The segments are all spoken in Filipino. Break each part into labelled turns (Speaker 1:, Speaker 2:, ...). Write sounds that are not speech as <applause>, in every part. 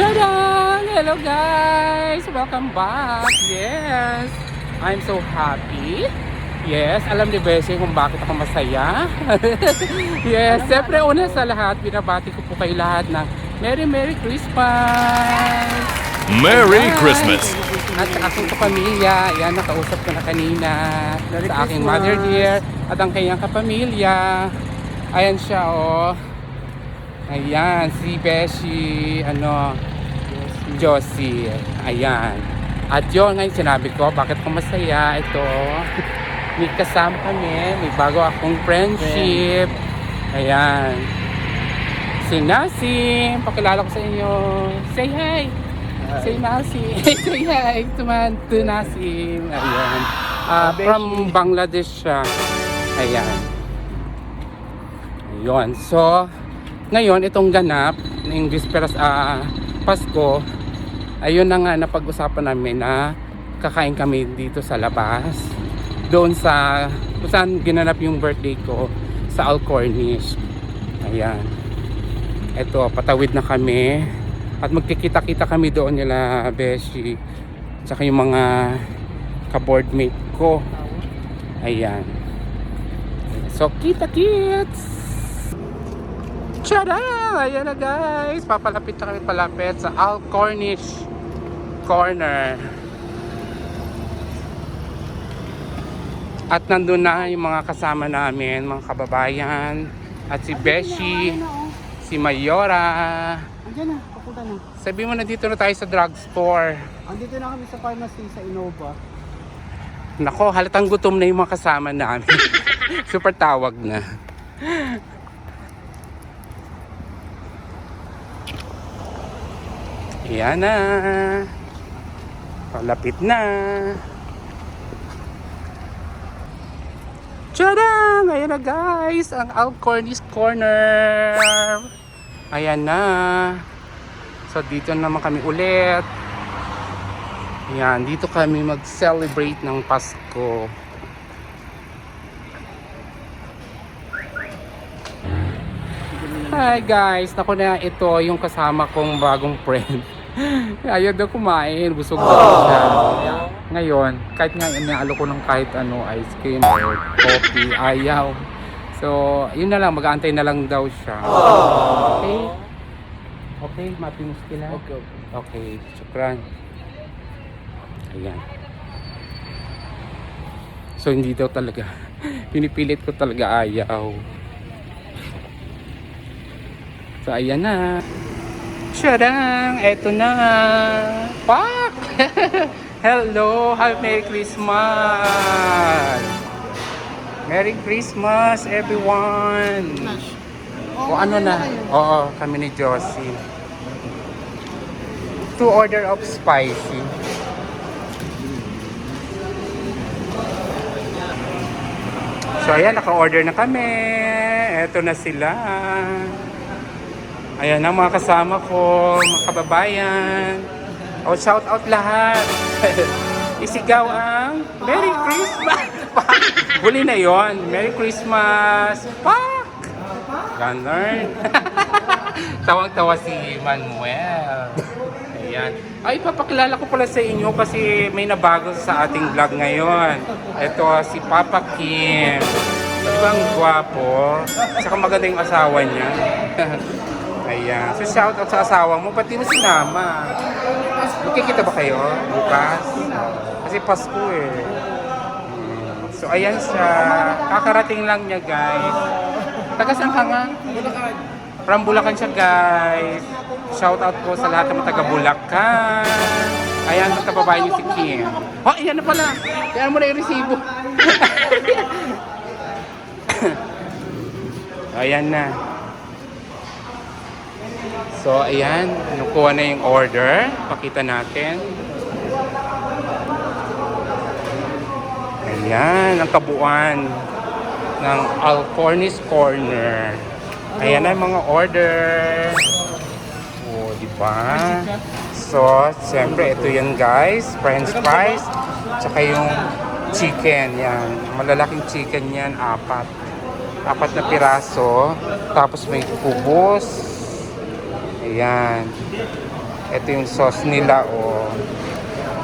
Speaker 1: Tada! Hello guys! Welcome back! Yes! I'm so happy. Yes, alam ni Bessie kung bakit ako masaya. <laughs> yes, siyempre una sa lahat, binabati ko po kayo lahat ng Merry Merry Christmas!
Speaker 2: Merry
Speaker 1: Ayan.
Speaker 2: Christmas!
Speaker 1: At sa aking kapamilya, yan, nakausap ko na kanina. sa aking mother dear at ang kanyang kapamilya. Ayan siya, oh. Ayan, si Beshi, ano, Josie. Ayan. At yun, ngayon sinabi ko, bakit ko masaya? Ito, may kasama kami, may bago akong friendship. Ayan. Si Nasim, pakilala ko sa inyo. Say hi! Say Nasim. <laughs> Say hi to, man, to Nasim. Ayan. Ah, from Bangladesh siya. Ayan. Ayun. So, ngayon, itong ganap ng Bisperas ah, Pasko, ayun na nga napag-usapan namin na kakain kami dito sa labas. Doon sa, kung saan ginanap yung birthday ko, sa Alcornish. Ayan. Ito, patawid na kami. At magkikita-kita kami doon nila Beshi. Tsaka yung mga ka-boardmate ko. Ayan. So, kita-kits! Tada! Ayan na guys! Papalapit na kami palapit sa Al Cornish Corner. At nandun na yung mga kasama namin, mga kababayan. At si Beshi, si Mayora.
Speaker 3: Andiyan na, papunta na.
Speaker 1: Sabi mo na dito na tayo sa drugstore.
Speaker 3: Andito na kami sa pharmacy sa Innova.
Speaker 1: Nako, halatang gutom na yung mga kasama namin. <laughs> Super tawag na. Yan na. Palapit na. Tada! Ayan na guys, ang Alcornis Corner. Ayan na. So dito naman kami ulit. Yan, dito kami mag-celebrate ng Pasko. Hi guys, naku na ito yung kasama kong bagong friend. <laughs> Ayaw daw kumain, busog daw siya. Ngayon, kahit nga inaalo ko ng kahit ano, ice cream or coffee, ayaw. So, yun na lang, mag-aantay na lang daw siya. Okay? Okay, matinos kila?
Speaker 3: Okay, okay.
Speaker 1: Okay, syukran. Ayan. So, hindi daw talaga. <laughs> Pinipilit ko talaga ayaw. So, ayan na. Tadang! Eto na! Pak! <laughs> Hello! Happy Merry Christmas! Merry Christmas, everyone! O ano na? Oo, kami ni Josie. Two order of spicy. So ayan, naka-order na kami. Eto na sila. Ayan ang mga kasama ko, mga kababayan. O, shout out lahat. <laughs> Isigaw ang Merry Christmas! Pak! <laughs> Huli na yon. Merry Christmas! Pak! Ganon. <laughs> Tawang-tawa si Manuel. Ayan. Ay, papakilala ko pala sa inyo kasi may nabago sa ating vlog ngayon. Ito si Papa Kim. Di ba ang gwapo? Saka maganda yung asawa niya. Ayan. So shout out sa asawa mo. Pati mo sinama. Magkikita ba kayo bukas? Kasi Pasko eh. So ayan siya. Kakarating lang niya guys. Taga saan ka nga? From Bulacan siya guys. Shout out po sa lahat ng taga Bulacan. Ayan, ang kababayan niyo si Kim. Oh, ayan na pala. Kaya mo na yung resibo. <laughs> ayan na. So, ayan. Nakuha na yung order. Pakita natin. Ayan, ang kabuuan ng Alcornis Corner. Ayan na mga order. Oh, di ba? So, siyempre, ito yan guys. French fries. Tsaka yung chicken. Yan. Malalaking chicken yan. Apat. Apat na piraso. Tapos may kubos. Ayan. Ito yung sauce nila o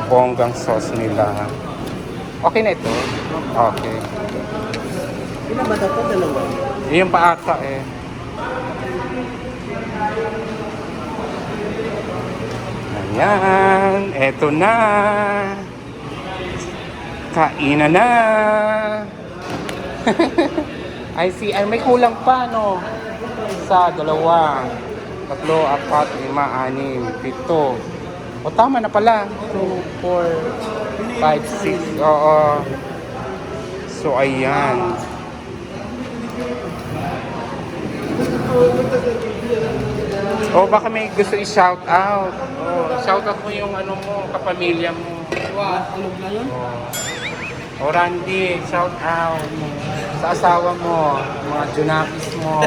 Speaker 1: bonggang sauce nila. Okay na ito? Okay.
Speaker 3: Ilan ba po? Dalawa.
Speaker 1: Yun pa ata eh. Ayan, eto na. Kainan na. <laughs> I see, ay may kulang pa no. Sa dalawa, tatlo, apat, lima, anim, pito. O tama na pala. 2, 4, 5, 6. Oo. So ayan. O baka may gusto i-shout out. Oh, shout out mo yung ano mo, kapamilya mo.
Speaker 3: Wow, tulog na yun?
Speaker 1: O Randy, shout out sa asawa mo, mga junakis mo.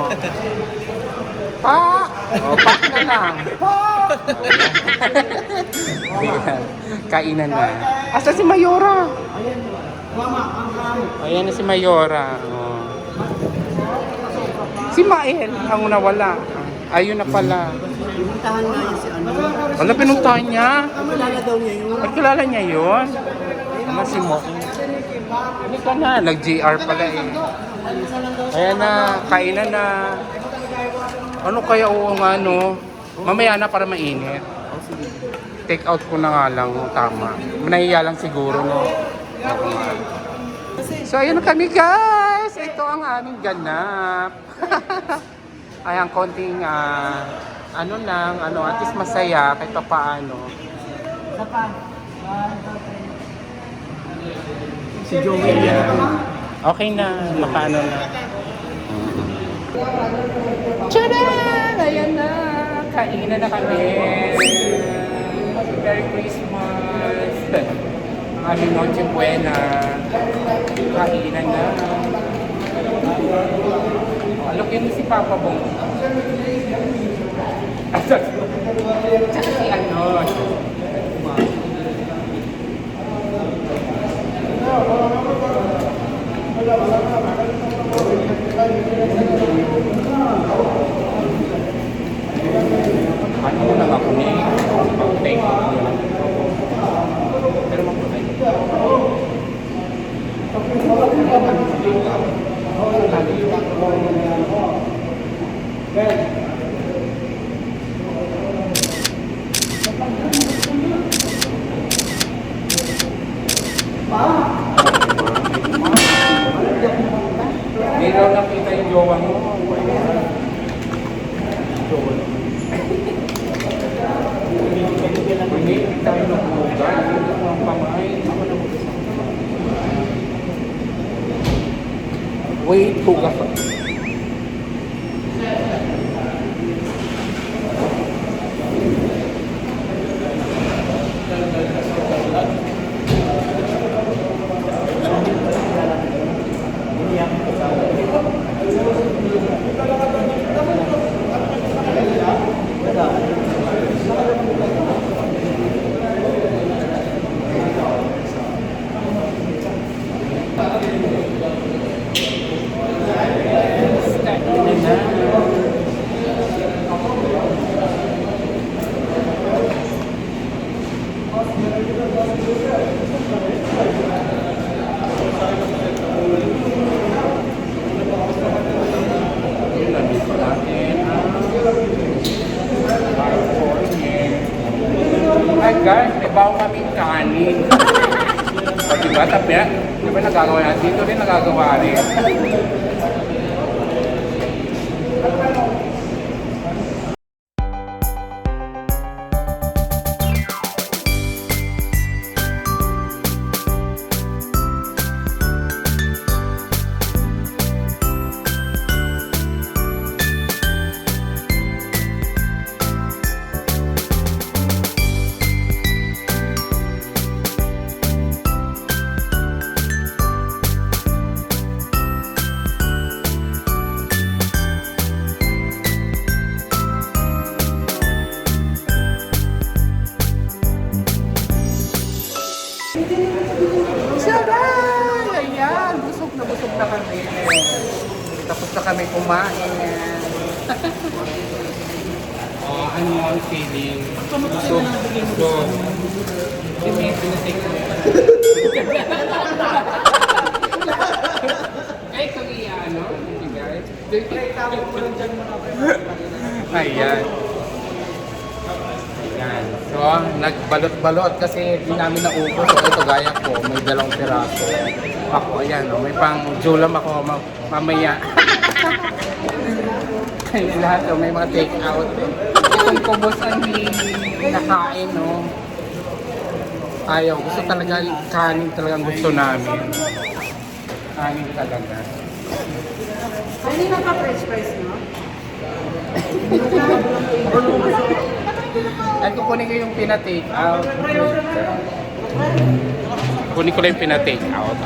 Speaker 1: Pa! <laughs> O, pak na lang. Ayan, Kainan na. Asa si Mayora?
Speaker 3: Ayan.
Speaker 1: Na si Mayora. Oh. Si Mael ang nawala. Ayun na pala.
Speaker 3: Pinuntahan nga yun si ano.
Speaker 1: Wala pinuntahan niya.
Speaker 3: Kilala daw niya yun.
Speaker 1: Kilala niya yun. Ano si Mo? Hindi ka na. Nag-GR pala eh. Ayan na. Kainan na. Ano kaya o nga no? Mamaya na para mainit. Take out ko na nga lang. Tama. Nahiya lang siguro no. Oo nga. So ayun na kami guys. Ito ang aming ganap. <laughs> Ay ang konting ah, ano lang, ano, at least masaya kahit pa paano.
Speaker 3: Isa pa. Si Joey yan.
Speaker 1: Okay na, makaano na. Tcharan! Ayan na! Kainan na kami! Merry Christmas! Ang aming Noche Buena. Kainan na. Alok yun si Papa Bong. Tsaka si ano. Ano mo lang ako ni Take out mo lang. Pero makulay. Hindi daw nakita yung jowa mo. Hindi tayo nagulugan. Ang kamay. Wait, hugas ako. Saray! Ayan, busog na busog na kami. Tapos na kami kumain. oh, ano ang feeling. So, so, kasi may pinatake Ay, kung iya, ano? guys. Ayan. Ayan. So, nagbalot-balot kasi di namin naubos. So, ito gaya ko, may dalawang piraso. Ako, ayan, oh, may pang julam ako ma- mamaya. <laughs> Kaya lahat, oh, may mga take out. Itong kubos ang nakain, no? Ayaw, gusto talaga, kanin talagang gusto namin. Kanin talaga.
Speaker 2: Ay, hindi na pa-fresh fries, no? <laughs>
Speaker 1: Ay, kukunin ko yung pina-take out. Kunin ko lang yung pina-take out.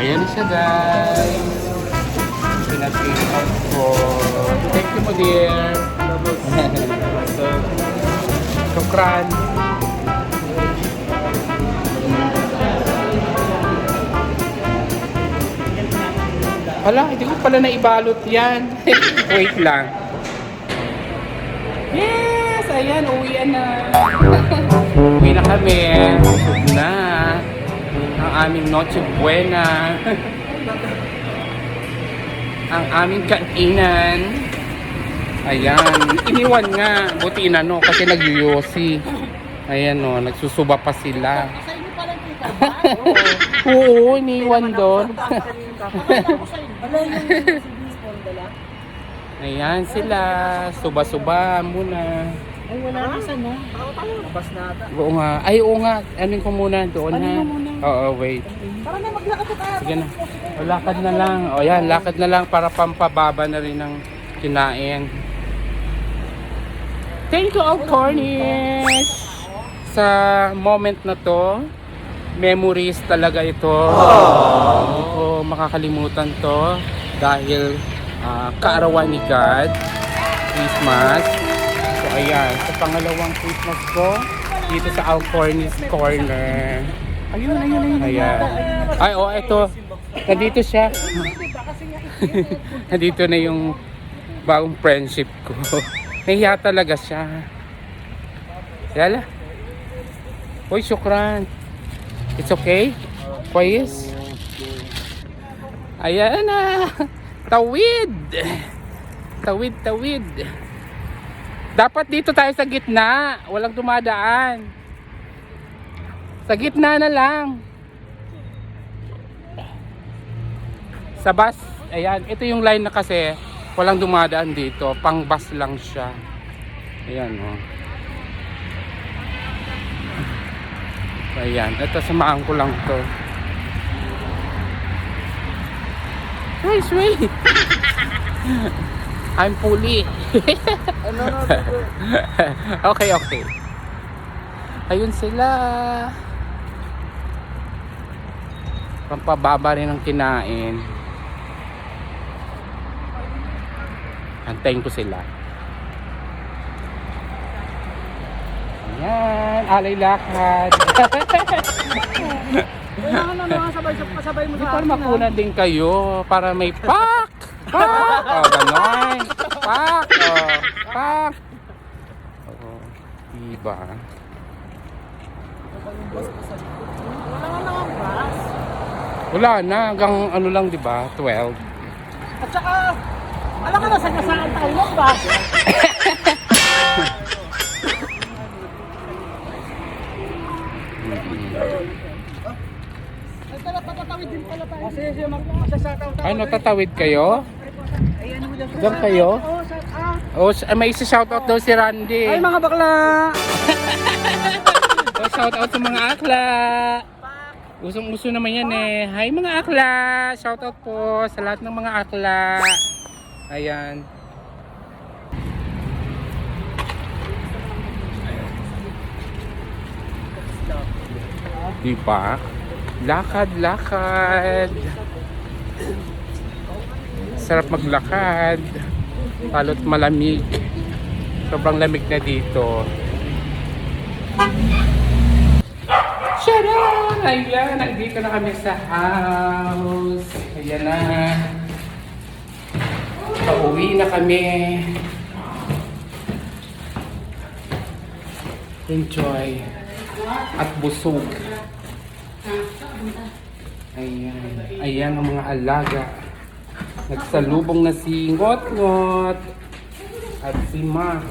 Speaker 1: Ayan siya guys. Pina-take out ko. Thank you mo dear. so, <laughs> Shukran. Hala, hindi ko pala naibalot yan. <laughs> Wait lang. Yes! Ayan, uwian na. <laughs> Uwi na kami. Busog na. Ang aming Noche Buena. <laughs> Ang aming kainan. Ayan. Iniwan nga. Buti inano kasi nag-yosi. Ayan o, nagsusuba pa sila.
Speaker 2: Sa inyo pala kita
Speaker 1: Oo, iniwan doon.
Speaker 2: Yung.
Speaker 1: Ayan sila. Suba-suba muna.
Speaker 2: Ay, wala na sa? Labas na ata.
Speaker 1: Oo nga. Ay, oo nga. Anin ko muna doon
Speaker 2: Ano
Speaker 1: ha. Oo, wait.
Speaker 2: Tara na, maglakad na tayo.
Speaker 1: Sige na. O, lakad na lang. O yan, lakad na lang para pampababa na rin ng kinain. Thank you, all Cornish! Sa moment na to, memories talaga ito. Hindi ko makakalimutan to dahil ah, kaarawan ni God, Christmas. So ayan, sa pangalawang Christmas ko, dito sa Alcornis Corner. Ayun, ayun, ayun. Ayan. Ay, oh, ito. Nandito siya. <laughs> Nandito na yung bagong friendship ko. <laughs> Nahiya talaga siya. Yala. Uy, syukran. It's okay? Pwes? Ayan na. Tawid. Tawid, tawid. Dapat dito tayo sa gitna. Walang dumadaan. Sa gitna na lang. Sa bus, ayan, ito yung line na kasi walang dumadaan dito. Pang bus lang siya. Ayan, oh. Ayan, ito samaan ko lang to. Hey, sweet! <laughs> I'm fully.
Speaker 2: Ano na, <laughs>
Speaker 1: okay, okay. Ayun sila. Pampababa rin ng kinain. Antayin ko sila. Ayan, alay lakad. <laughs>
Speaker 2: Kailangan na mga sabay, sabay mo sa
Speaker 1: para
Speaker 2: akin.
Speaker 1: makunan din kayo para may pak! Pak! Oh, ganon. Pak! Oh, pak! Oh, diba?
Speaker 2: Wala nga na ang bus.
Speaker 1: Wala na, hanggang ano lang, di ba? 12.
Speaker 2: At saka, alam ka na sa kasaan tayo ng bus. Ay, tara, patatawid din pala tayo. Kasi siya magsasakaw tayo.
Speaker 1: Ano, tatawid kayo? Diyan kayo? Oh, may isa shoutout daw si Randy.
Speaker 2: Ay, mga bakla! <laughs>
Speaker 1: Oh, shoutout sa mga akla. Usong uso naman yan eh. Hi mga akla! Shoutout po sa lahat ng mga akla. Ayan. Di ba? Lakad, lakad. Sarap maglakad. Palot malamig. Sobrang lamig na dito. Tcharam! Ayan, nandito na kami sa house. Ayan na. Pauwi na kami. Enjoy. At busog. Ayan. Ayan ang mga alaga. Nagsalubong na si Ngot-Ngot. At si Max.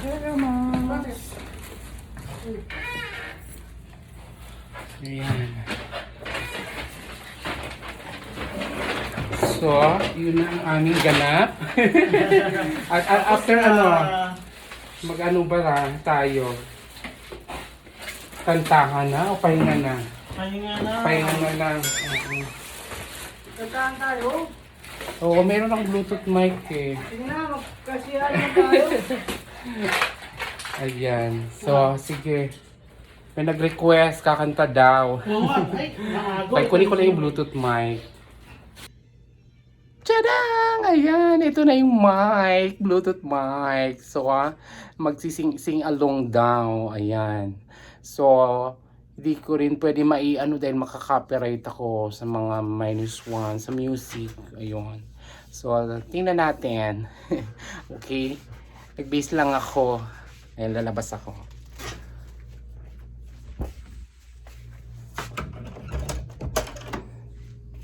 Speaker 1: Hello, Max. Ayan. So, yun ang aming ganap. <laughs> at, at after ano, mag-ano ba na tayo? Kantahan na o pahinga na?
Speaker 3: Pahinga na.
Speaker 1: Pahinga na lang. Oo.
Speaker 2: Nagkaan tayo.
Speaker 1: Oo, meron akong Bluetooth mic eh.
Speaker 2: Na, magkasiyahan na tayo. <laughs>
Speaker 1: Ayan. So, sige. May nag-request, kakanta daw.
Speaker 3: Oo. Ay. <laughs>
Speaker 1: Kaya kunin ko lang yung Bluetooth mic. Tadang! Ayan, ito na yung mic. Bluetooth mic. So, ah, magsising-sing along daw. Ayan. So, hindi ko rin pwede mai-ano dahil makaka-copyright ako sa mga minus one, sa music. Ayun. So, tingnan natin. <laughs> okay? Nag-base lang ako. Ayan, lalabas ako.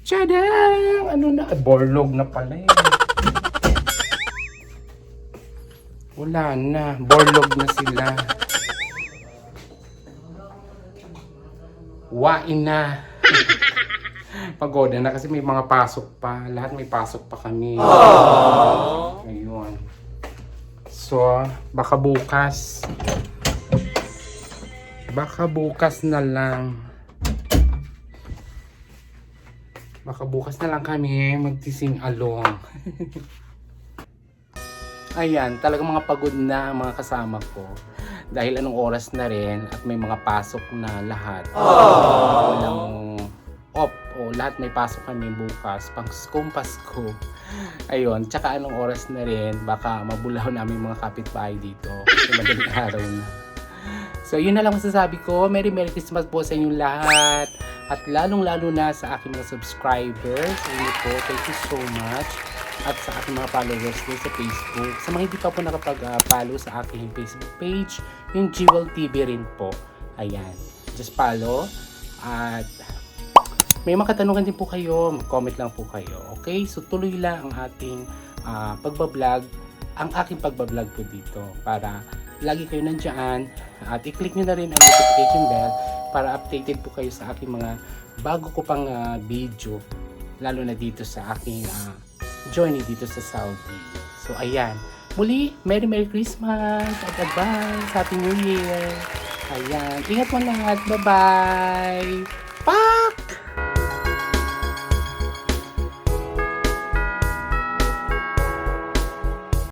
Speaker 1: Tadang! Ano na? Borlog na pala eh. Wala na. Borlog na sila. Wain na. <laughs> Pagoda na kasi may mga pasok pa. Lahat may pasok pa kami. Ayun. So, baka bukas. Baka bukas na lang. Baka bukas na lang kami magtising along. <laughs> Ayan, talagang mga pagod na ang mga kasama ko. Dahil anong oras na rin at may mga pasok na lahat. Walang off o lahat may pasok kami bukas. Pang Paskong Pasko. Ayun, tsaka anong oras na rin baka mabulaw namin mga kapitbahay dito. Kasi madaling araw na. So, yun na lang masasabi ko. Merry Merry Christmas po sa inyong lahat. At lalong-lalo na sa aking mga subscribers. Inyo po, thank you so much. At sa aking mga followers din sa Facebook. Sa mga hindi pa po nakapag-follow sa aking Facebook page, yung Jewel TV rin po. Ayan. Just follow. At may mga katanungan din po kayo, mag-comment lang po kayo. Okay? So tuloy lang ang ating ah, pagbablog, ang aking pagbablog po dito para lagi kayo nandyan at i-click nyo na rin ang notification bell para updated po kayo sa aking mga bago ko pang ah, video lalo na dito sa aking ah, journey dito sa Saudi. So ayan. Muli, Merry Merry Christmas at advance Happy New Year. Ayan. Ingat mo lahat. Bye-bye. Bye!